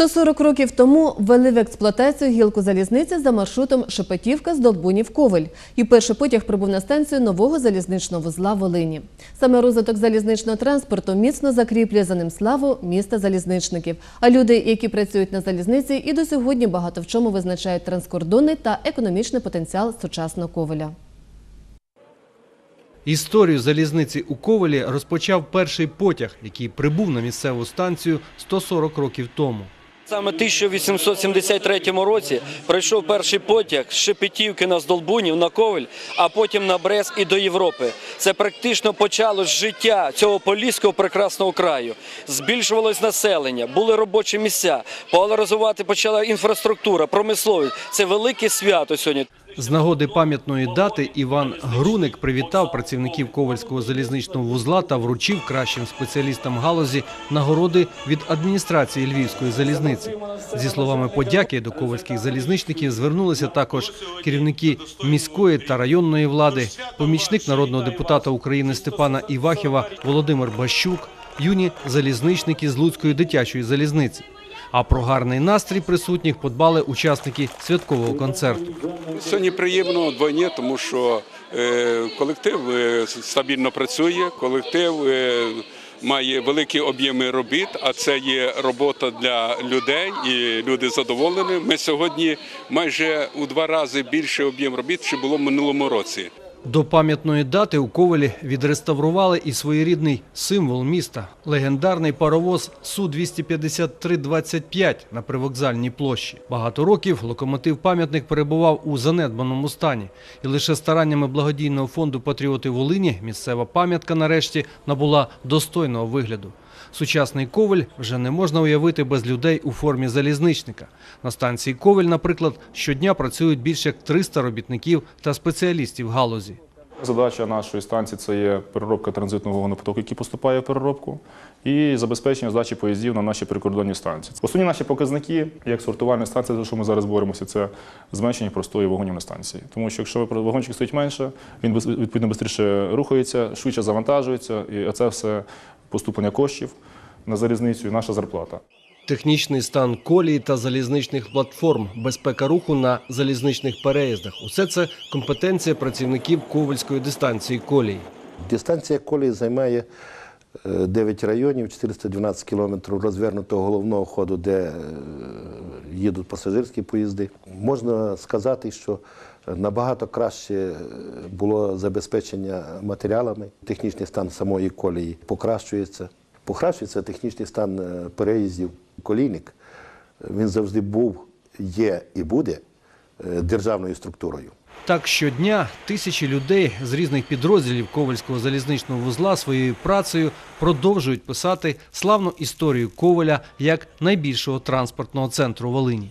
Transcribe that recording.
140 років тому ввели в експлуатацію гілку залізниці за маршрутом Шепетівка з Долбунів Ковель. І перший потяг прибув на станцію нового залізничного вузла Волині. Саме розвиток залізничного транспорту міцно закріплює за ним славу міста залізничників. А люди, які працюють на залізниці, і до сьогодні багато в чому визначають транскордонний та економічний потенціал сучасного Ковеля. Історію залізниці у Ковелі розпочав перший потяг, який прибув на місцеву станцію 140 років тому. Саме в 1873 році пройшов перший потяг з Шепетівки на Здолбунів на Ковель, а потім на Брест і до Європи. Це практично почалось життя цього поліського прекрасного краю. Збільшувалось населення, були робочі місця, поляризувати почала інфраструктура, промисловість. Це велике свято сьогодні. З нагоди пам'ятної дати Іван Груник привітав працівників Ковальського залізничного вузла та вручив кращим спеціалістам галузі нагороди від адміністрації Львівської залізниці. Зі словами подяки до ковальських залізничників звернулися також керівники міської та районної влади, помічник народного депутата України Степана Івахіва Володимир Бащук, юні залізничники з Луцької дитячої залізниці. А про гарний настрій присутніх подбали учасники святкового концерту. Сьогодні приємно вдвойні, тому що е, колектив е, стабільно працює, колектив е, має великі об'єми робіт, а це є робота для людей, і люди задоволені. Ми сьогодні майже у два рази більше об'єм робіт, чи було в минулому році. До пам'ятної дати у Ковелі відреставрували і своєрідний символ міста – легендарний паровоз Су-253-25 на привокзальній площі. Багато років локомотив-пам'ятник перебував у занедбаному стані. І лише стараннями благодійного фонду «Патріоти Волині» місцева пам'ятка нарешті набула достойного вигляду. Сучасний Ковель вже не можна уявити без людей у формі залізничника. На станції Ковель, наприклад, щодня працюють більше як 300 робітників та спеціалістів галузі. Задача нашої станції це є переробка транзитного вагонопотоку, який поступає в переробку, і забезпечення здачі поїздів на наші прикордонні станції. Основні наші показники, як сортувальна станція, за що ми зараз боремося, це зменшення простої вагонів на станції. Тому що якщо вагончик стоїть менше, він відповідно швидше рухається, швидше завантажується, і це все поступлення коштів на залізницю і наша зарплата. Технічний стан колії та залізничних платформ, безпека руху на залізничних переїздах – усе це компетенція працівників Ковальської дистанції колії. Дистанція колії займає е, 9 районів, 412 кілометрів розвернутого головного ходу, де е, їдуть пасажирські поїзди. Можна сказати, що набагато краще е, було забезпечення матеріалами. Технічний стан самої колії покращується. Покращується технічний стан е, переїздів. Колійник він завжди був, є і буде е, державною структурою. Так щодня тисячі людей з різних підрозділів Ковальського залізничного вузла своєю працею продовжують писати славну історію Коваля як найбільшого транспортного центру Волині.